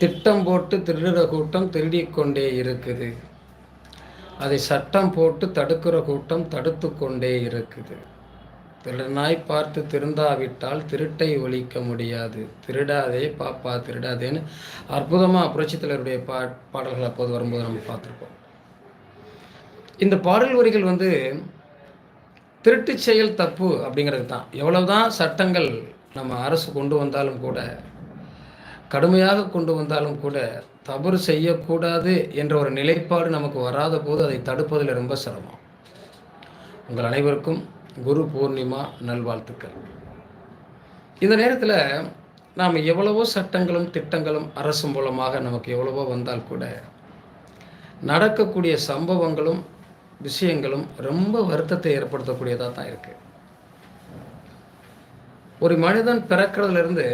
திட்டம் போட்டு திருடுற கூட்டம் திருடிக்கொண்டே இருக்குது. அதை சட்டம் போட்டு தடுக்கிற கூட்டம் தடுத்து கொண்டே இருக்குது. திருடனாய் பார்த்து திருந்தாவிட்டால் திருட்டை ஒழிக்க முடியாது. திருடாதே பாப்பா திருடாதேன்னு அற்புதமாக புரட்சித்தலைவருடைய பா பாடல்கள் அப்போது வரும்போது நம்ம பார்த்துருப்போம். இந்த பாடல் வரிகள் வந்து திருட்டு செயல் தப்பு அப்படிங்கிறது தான். எவ்வளவுதான் சட்டங்கள் நம்ம அரசு கொண்டு வந்தாலும் கூட கடுமையாக கொண்டு வந்தாலும் கூட தவறு செய்யக்கூடாது என்ற ஒரு நிலைப்பாடு நமக்கு வராத போது அதை தடுப்பதில் ரொம்ப சிரமம். உங்கள் அனைவருக்கும் குரு பூர்ணிமா நல்வாழ்த்துக்கள். இந்த நேரத்தில் நாம் எவ்வளவோ சட்டங்களும் திட்டங்களும் அரசு மூலமாக நமக்கு எவ்வளவோ வந்தால் கூட நடக்கக்கூடிய சம்பவங்களும் விஷயங்களும் ரொம்ப வருத்தத்தை ஏற்படுத்தக்கூடியதாக தான் இருக்குது ஒரு மனிதன் பிறக்கிறதுலேருந்து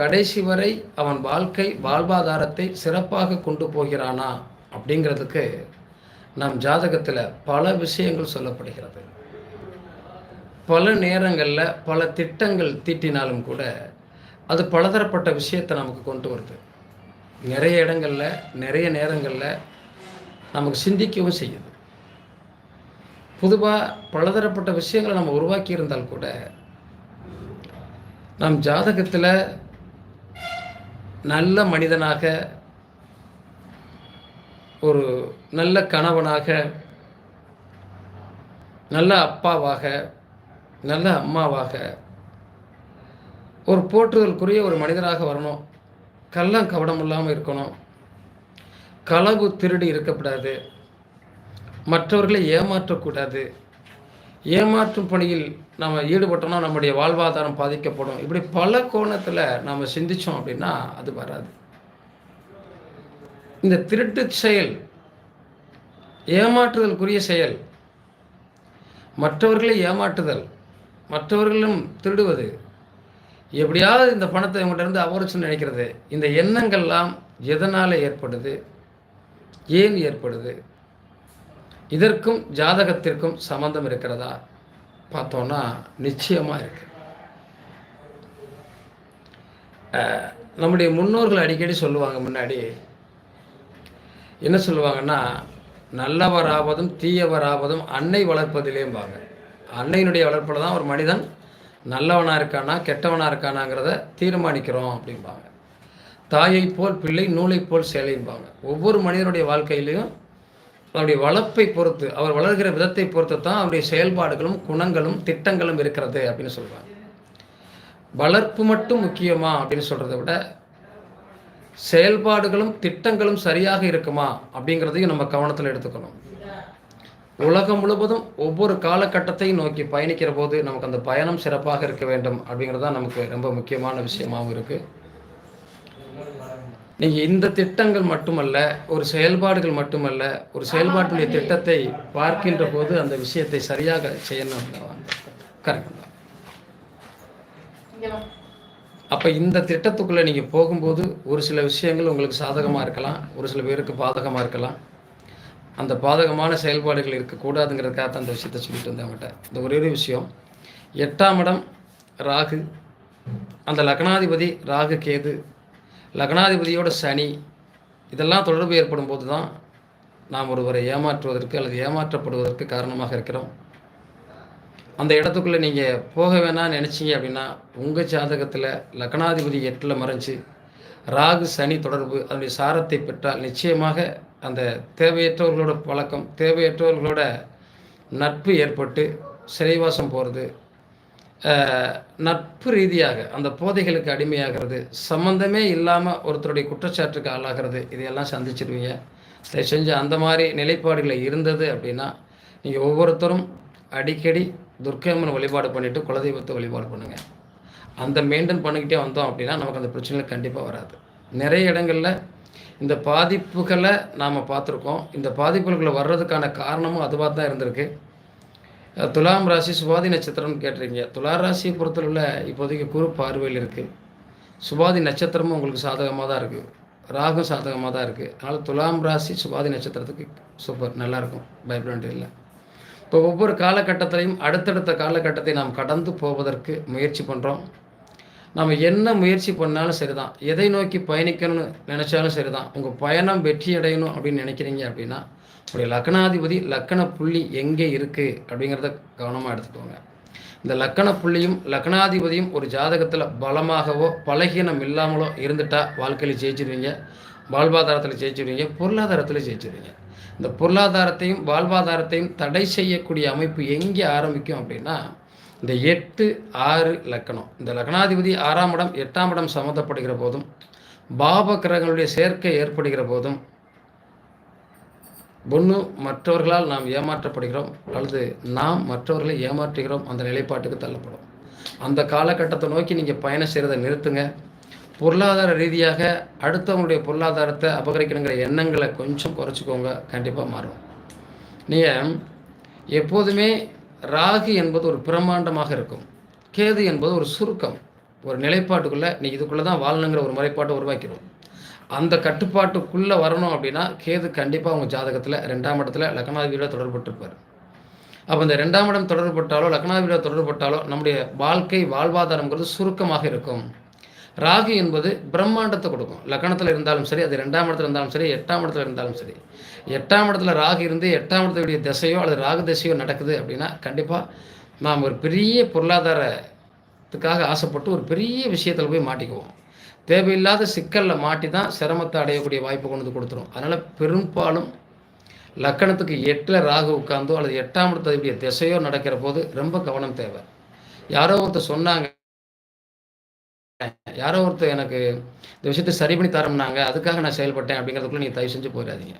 கடைசி வரை அவன் வாழ்க்கை வாழ்வாதாரத்தை சிறப்பாக கொண்டு போகிறானா அப்படிங்கிறதுக்கு நம் ஜாதகத்தில் பல விஷயங்கள் சொல்லப்படுகிறது. பல நேரங்களில் பல திட்டங்கள் தீட்டினாலும் கூட அது பலதரப்பட்ட விஷயத்தை நமக்கு கொண்டு வருது. நிறைய இடங்களில் நிறைய நேரங்களில் நமக்கு சிந்திக்கவும் செய்யுது. பொதுவாக பலதரப்பட்ட விஷயங்களை நம்ம உருவாக்கி இருந்தால் கூட நம் ஜாதகத்தில் நல்ல மனிதனாக ஒரு நல்ல கணவனாக நல்ல அப்பாவாக நல்ல அம்மாவாக ஒரு போற்றுதலுக்குரிய ஒரு மனிதராக வரணும். கள்ளம் கவடம் இல்லாமல் இருக்கணும். களவு திருடி இருக்கக்கூடாது மற்றவர்களை ஏமாற்றக்கூடாது. ஏமாற்றும் பணியில் நம்ம ஈடுபட்டோம்னா நம்முடைய வாழ்வாதாரம் பாதிக்கப்படும். இப்படி பல கோணத்தில் நம்ம சிந்தித்தோம் அப்படின்னா அது வராது. இந்த திருட்டு செயல் ஏமாற்றுதலுக்குரிய செயல் மற்றவர்களை ஏமாற்றுதல் மற்றவர்களும் திருடுவது எப்படியாவது இந்த பணத்தை இவங்கள்ட்ட இருந்து நினைக்கிறது இந்த எண்ணங்கள்லாம் எதனால் ஏற்படுது ஏன் ஏற்படுது? இதற்கும் ஜாதகத்திற்கும் சம்பந்தம் இருக்கிறதா? பார்த்தோன்னா நிச்சயமாக இருக்கு. நம்முடைய முன்னோர்கள் அடிக்கடி சொல்லுவாங்க முன்னாடி என்ன சொல்லுவாங்கன்னா நல்லவராவதும் தீயவராவதும் அன்னை வளர்ப்பதிலேம்பாங்க. அன்னையினுடைய வளர்ப்பில் தான் ஒரு மனிதன் நல்லவனாக இருக்கானா கெட்டவனாக இருக்கானாங்கிறத தீர்மானிக்கிறோம் அப்படிம்பாங்க. தாயை போல் பிள்ளை நூலை போல் சேலைம்பாங்க. ஒவ்வொரு மனிதனுடைய வாழ்க்கையிலையும் அவருடைய வளர்ப்பை பொறுத்து அவர் வளர்கிற விதத்தை பொறுத்து தான் அவருடைய செயல்பாடுகளும் குணங்களும் திட்டங்களும் இருக்கிறது அப்படின்னு சொல்லுவாங்க வளர்ப்பு மட்டும் முக்கியமா அப்படின்னு சொல்கிறத விட செயல்பாடுகளும் திட்டங்களும் சரியாக இருக்குமா அப்படிங்கிறதையும் நம்ம கவனத்தில் எடுத்துக்கணும். உலகம் முழுவதும் ஒவ்வொரு காலகட்டத்தையும் நோக்கி பயணிக்கிற போது நமக்கு அந்த பயணம் சிறப்பாக இருக்க வேண்டும் அப்படிங்கிறது தான் நமக்கு ரொம்ப முக்கியமான விஷயமாகவும் இருக்குது நீங்கள் இந்த திட்டங்கள் மட்டுமல்ல ஒரு செயல்பாடுகள் மட்டுமல்ல ஒரு செயல்பாட்டுடைய திட்டத்தை பார்க்கின்ற போது அந்த விஷயத்தை சரியாக செய்யணும். கரெக்ட். அப்போ இந்த திட்டத்துக்குள்ளே நீங்கள் போகும்போது ஒரு சில விஷயங்கள் உங்களுக்கு சாதகமாக இருக்கலாம் ஒரு சில பேருக்கு பாதகமாக இருக்கலாம். அந்த பாதகமான செயல்பாடுகள் இருக்கக்கூடாதுங்கிறதுக்காக தான் அந்த விஷயத்தை சொல்லிட்டு வந்தேன் அவங்ககிட்ட இந்த ஒரே ஒரு விஷயம். எட்டாம் இடம் ராகு. அந்த லக்னாதிபதி ராகு கேது. லக்னாதிபதியோட சனி இதெல்லாம் தொடர்பு ஏற்படும் போது தான் நாம் ஒருவரை ஏமாற்றுவதற்கு அல்லது ஏமாற்றப்படுவதற்கு காரணமாக இருக்கிறோம். அந்த இடத்துக்குள்ளே நீங்கள் போக வேணாம்னு நினச்சிங்க அப்படின்னா உங்கள் ஜாதகத்தில் லக்னாதிபதி எட்டில் மறைஞ்சு ராகு சனி தொடர்பு அதனுடைய சாரத்தை பெற்றால் நிச்சயமாக அந்த தேவையற்றவர்களோட பழக்கம் தேவையற்றவர்களோட நட்பு ஏற்பட்டு சிறைவாசம் போகிறது நட்பு ரீதியாக அந்த போதைகளுக்கு அடிமையாகிறது சம்மந்தமே இல்லாமல் ஒருத்தருடைய குற்றச்சாட்டுக்கு ஆளாகிறது இதையெல்லாம் சந்திச்சிருவீங்க. தயவு செஞ்சு அந்த மாதிரி நிலைப்பாடுகளை இருந்தது அப்படின்னா நீங்கள் ஒவ்வொருத்தரும் அடிக்கடி துர்க்கையம்மன் வழிபாடு பண்ணிவிட்டு குலதெய்வத்தை வழிபாடு பண்ணுங்கள் அந்த மெயின்டைன் பண்ணிக்கிட்டே வந்தோம் அப்படின்னா நமக்கு அந்த பிரச்சனைகள் கண்டிப்பாக வராது. நிறைய இடங்களில் இந்த பாதிப்புகளை நாம் பார்த்துருக்கோம். இந்த பாதிப்புகளுக்குள்ளே வர்றதுக்கான காரணமும் அதுவாக தான் இருந்திருக்கு. துலாம் ராசி சுவாதி நட்சத்திரம்னு கேட்டிருக்கீங்க. துலா ராசியை பொறுத்தளவில் இப்போதைக்கு குரு பார்வையில் இருக்குது சுபாதி நட்சத்திரமும் உங்களுக்கு சாதகமாக தான் இருக்குது ராகும் சாதகமாக தான் இருக்குது அதனால் துலாம் ராசி சுவாதி நட்சத்திரத்துக்கு சூப்பர் நல்லாயிருக்கும் பயப்பட இல்லை இப்போ ஒவ்வொரு காலகட்டத்திலையும் அடுத்தடுத்த காலகட்டத்தை நாம் கடந்து போவதற்கு முயற்சி பண்ணுறோம் நம்ம என்ன முயற்சி பண்ணாலும் சரி தான் எதை நோக்கி பயணிக்கணும்னு நினச்சாலும் சரி தான் உங்கள் பயணம் வெற்றி அடையணும் அப்படின்னு நினைக்கிறீங்க அப்படின்னா அப்படி லக்கணாதிபதி லக்கண புள்ளி எங்கே இருக்குது அப்படிங்கிறத கவனமாக எடுத்துக்கோங்க. இந்த லக்கண புள்ளியும் லக்கணாதிபதியும் ஒரு ஜாதகத்தில் பலமாகவோ பலகீனம் இல்லாமலோ இருந்துட்டா வாழ்க்கையில் ஜெயிச்சிருவீங்க. வாழ்வாதாரத்தில் ஜெயிச்சிருவீங்க. பொருளாதாரத்தில் ஜெயிச்சிருவீங்க. இந்த பொருளாதாரத்தையும் வாழ்வாதாரத்தையும் தடை செய்யக்கூடிய அமைப்பு எங்கே ஆரம்பிக்கும் அப்படின்னா இந்த எட்டு ஆறு லக்கணம். இந்த லக்னாதிபதி ஆறாம் இடம் எட்டாம் இடம் சம்மந்தப்படுகிற போதும் பாப கிரகங்களுடைய சேர்க்கை ஏற்படுகிற போதும் ஒன்று மற்றவர்களால் நாம் ஏமாற்றப்படுகிறோம் அல்லது நாம் மற்றவர்களை ஏமாற்றுகிறோம் அந்த நிலைப்பாட்டுக்கு தள்ளப்படும். அந்த காலகட்டத்தை நோக்கி நீங்கள் பயணம் செய்கிறத நிறுத்துங்க. பொருளாதார ரீதியாக அடுத்தவங்களுடைய பொருளாதாரத்தை அபகரிக்கணுங்கிற எண்ணங்களை கொஞ்சம் குறைச்சிக்கோங்க. கண்டிப்பாக மாறும். நீங்கள் எப்போதுமே ராகு என்பது ஒரு பிரம்மாண்டமாக இருக்கும். கேது என்பது ஒரு சுருக்கம். ஒரு நிலைப்பாட்டுக்குள்ளே நீ இதுக்குள்ளே தான் வாழணுங்கிற ஒரு முறைப்பாட்டை உருவாக்கிடுவோம் அந்த கட்டுப்பாட்டுக்குள்ளே வரணும் அப்படின்னா கேது கண்டிப்பாக அவங்க ஜாதகத்தில் ரெண்டாம் இடத்துல லக்னாதிபதியோட தொடர்பட்டிருப்பார். அப்போ இந்த ரெண்டாம் இடம் தொடர்பட்டாலோ லக்னாதிபதியோட தொடர்பட்டாலோ நம்முடைய வாழ்க்கை வாழ்வாதாரங்கிறது சுருக்கமாக இருக்கும். ராகு என்பது பிரம்மாண்டத்தை கொடுக்கும். லக்கணத்தில் இருந்தாலும் சரி அது ரெண்டாம் இடத்துல இருந்தாலும் சரி எட்டாம் இடத்துல இருந்தாலும் சரி. எட்டாம் இடத்துல ராகு இருந்து எட்டாம் இடத்துடைய திசையோ அல்லது ராகு திசையோ நடக்குது அப்படின்னா கண்டிப்பாக நாம் ஒரு பெரிய பொருளாதாரத்துக்காக ஆசைப்பட்டு ஒரு பெரிய விஷயத்தில் போய் மாட்டிக்குவோம். தேவையில்லாத சிக்கலில் மாட்டி தான் சிரமத்தை அடையக்கூடிய வாய்ப்பு கொண்டு வந்து கொடுத்துரும். அதனால் பெரும்பாலும் லக்கணத்துக்கு எட்டில் ராகு உட்கார்ந்தோ அல்லது எட்டாம் இடத்துடைய திசையோ நடக்கிற போது ரொம்ப கவனம் தேவை. யாரோ ஒருத்தர் சொன்னாங்க. யாரோ ஒருத்தர் எனக்கு இந்த விஷயத்தை சரி பண்ணி தரம்னாங்க அதுக்காக நான் செயல்பட்டேன் அப்படிங்கிறதுக்குள்ள நீங்கள் தயவு செஞ்சு போயிடாதீங்க.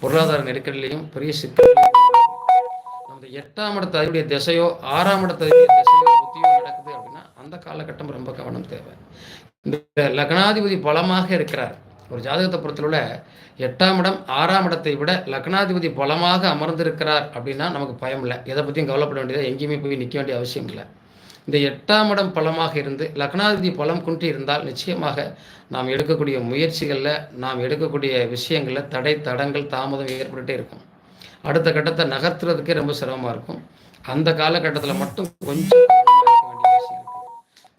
பொருளாதார நெருக்கடிலையும் பெரிய சிக்கல் நமது எட்டாம் இடத்து அதனுடைய திசையோ ஆறாம் இடத்து திசையோ புத்தியோ நடக்குது அப்படின்னா அந்த காலகட்டம் ரொம்ப கவனம் தேவை. இந்த லக்னாதிபதி பலமாக இருக்கிறார். ஒரு ஜாதகத்தை பொறுத்தளவுல எட்டாம் இடம் ஆறாம் இடத்தை விட லக்னாதிபதி பலமாக அமர்ந்திருக்கிறார் அப்படின்னா நமக்கு பயம் இல்லை. எதை பற்றியும் கவலைப்பட வேண்டியதாக எங்கேயுமே போய் நிற்க வேண்டிய அவசியம் இல்லை. இந்த எட்டாம் இடம் பலமாக இருந்து லக்னாதிபதி பலம் குன்றி இருந்தால் நிச்சயமாக நாம் எடுக்கக்கூடிய முயற்சிகளில் நாம் எடுக்கக்கூடிய விஷயங்களில் தடை தடங்கள் தாமதம் ஏற்பட்டுகிட்டே இருக்கும். அடுத்த கட்டத்தை நகர்த்துறதுக்கே ரொம்ப சிரமமாக இருக்கும். அந்த காலகட்டத்தில் மட்டும் கொஞ்சம்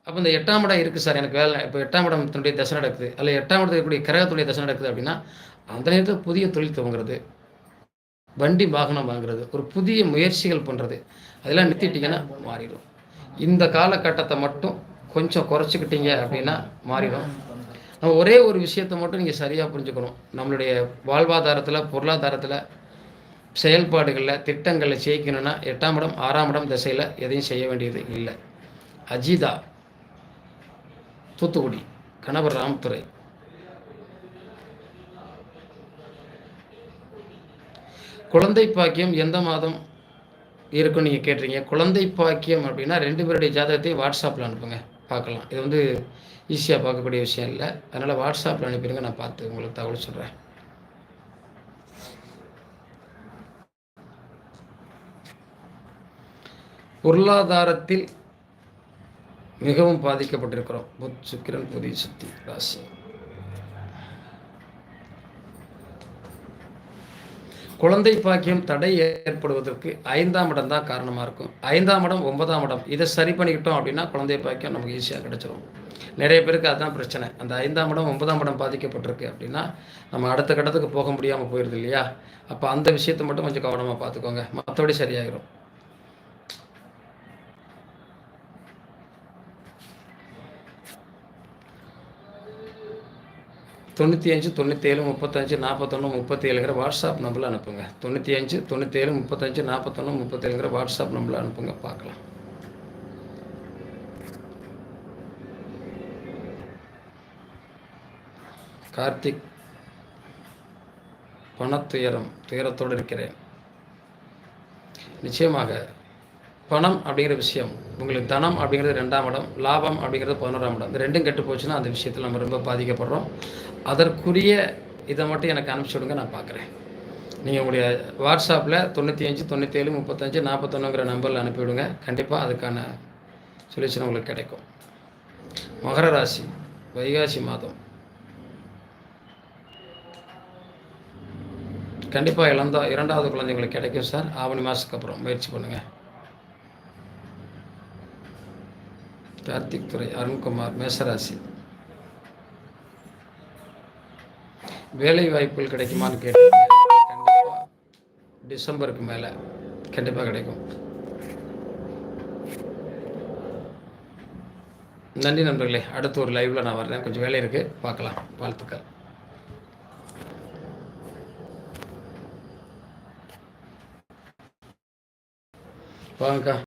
அப்போ இந்த எட்டாம் இடம் இருக்குது சார் எனக்கு வேலை இப்போ எட்டாம் இடம் தன்னுடைய தசை நடக்குது. அல்ல எட்டாம் இடத்துல இருக்கக்கூடிய கிரகத்துடைய தசை நடக்குது அப்படின்னா அந்த நேரத்தில் புதிய தொழில் துவங்குறது வண்டி வாகனம் வாங்குறது ஒரு புதிய முயற்சிகள் பண்ணுறது அதெல்லாம் நிறுத்திட்டிங்கன்னா மாறிடும். இந்த காலகட்டத்தை மட்டும் கொஞ்சம் குறைச்சிக்கிட்டீங்க அப்படின்னா மாறிடும். நம்ம ஒரே ஒரு விஷயத்தை மட்டும் நீங்கள் சரியாக புரிஞ்சுக்கணும். நம்மளுடைய வாழ்வாதாரத்தில் பொருளாதாரத்தில் செயல்பாடுகளில் திட்டங்களில் ஜெயிக்கணும்னா எட்டாம் இடம் ஆறாம் இடம் திசையில் எதையும் செய்ய வேண்டியது இல்லை. அஜிதா தூத்துக்குடி கணவர் ராம்துரை. குழந்தை பாக்கியம் எந்த மாதம் இருக்குன்னு நீங்கள் கேட்டுறீங்க குழந்தை பாக்கியம் அப்படின்னா ரெண்டு பேருடைய ஜாதகத்தையும் வாட்ஸ்அப்பில் அனுப்புங்க. பார்க்கலாம். இது வந்து ஈஸியாக பார்க்கக்கூடிய விஷயம் இல்லை. அதனால் வாட்ஸ்அப்பில் அனுப்பிடுங்க நான் பார்த்து உங்களுக்கு தகவல் சொல்கிறேன் பொருளாதாரத்தில் மிகவும் பாதிக்கப்பட்டிருக்கிறோம். புத் சுக்கிரன் புதிய சுத்தி ராசி. குழந்தை பாக்கியம் தடை ஏற்படுவதற்கு ஐந்தாம் இடம் தான் காரணமாக இருக்கும். ஐந்தாம் இடம் ஒன்பதாம் இடம் இதை சரி பண்ணிக்கிட்டோம் அப்படின்னா குழந்தை பாக்கியம் நமக்கு ஈஸியாக கிடச்சிரும். நிறைய பேருக்கு அதுதான் பிரச்சனை. அந்த ஐந்தாம் இடம் ஒன்பதாம் இடம் பாதிக்கப்பட்டிருக்கு அப்படின்னா நம்ம அடுத்த கட்டத்துக்கு போக முடியாமல் போயிடுது இல்லையா? அப்போ அந்த விஷயத்தை மட்டும் கொஞ்சம் கவனமாக பார்த்துக்கோங்க. மற்றபடி சரியாயிரும். தொண்ணூற்றி அஞ்சு தொண்ணூற்றேழு முப்பத்தஞ்சு நாற்பத்தொன்று முப்பத்தி ஏழுங்கிற வாட்ஸ்அப் நம்பரில் அனுப்புங்க. தொண்ணூற்றி அஞ்சு தொண்ணூற்றேழு முப்பத்தஞ்சு நாற்பத்தொன்று முப்பத்தேழுங்கிற வாட்ஸ்அப் நம்பரில் அனுப்புங்க. பார்க்கலாம். கார்த்திக் பணத்துயரம் துயரத்தோடு இருக்கிறேன். நிச்சயமாக பணம் அப்படிங்கிற விஷயம் உங்களுக்கு தனம் அப்படிங்கிறது ரெண்டாம் இடம் லாபம் அப்படிங்கிறது பதினோராம் இடம். இந்த ரெண்டும் கெட்டு போச்சுன்னா அந்த விஷயத்தில் நம்ம ரொம்ப பாதிக்கப்படுறோம். அதற்குரிய இதை மட்டும் எனக்கு அனுப்பிச்சி விடுங்க நான் பார்க்குறேன் நீங்கள் உங்களுடைய வாட்ஸ்அப்பில் தொண்ணூற்றி அஞ்சு தொண்ணூற்றி ஏழு முப்பத்தஞ்சு நாற்பத்தொன்னுங்கிற நம்பரில் அனுப்பிவிடுங்க கண்டிப்பாக அதுக்கான சொல்யூஷன் உங்களுக்கு கிடைக்கும். மகர ராசி வைகாசி மாதம். கண்டிப்பாக இழந்தா இரண்டாவது குழந்தைங்களுக்கு கிடைக்கும் சார். ஆவணி மாதத்துக்கு அப்புறம் முயற்சி பண்ணுங்கள் கார்த்திக் துறை அருண்குமார் மேசராசி. வேலை வாய்ப்புகள் கிடைக்குமான்னு கேட்டீங்க. கண்டிப்பாக டிசம்பருக்கு மேலே கண்டிப்பாக கிடைக்கும். நன்றி நண்பர்களே அடுத்து ஒரு லைவில் நான் வர்றேன். கொஞ்சம் வேலை இருக்குது பார்க்கலாம். வாழ்த்துக்கள். வாங்கக்கா.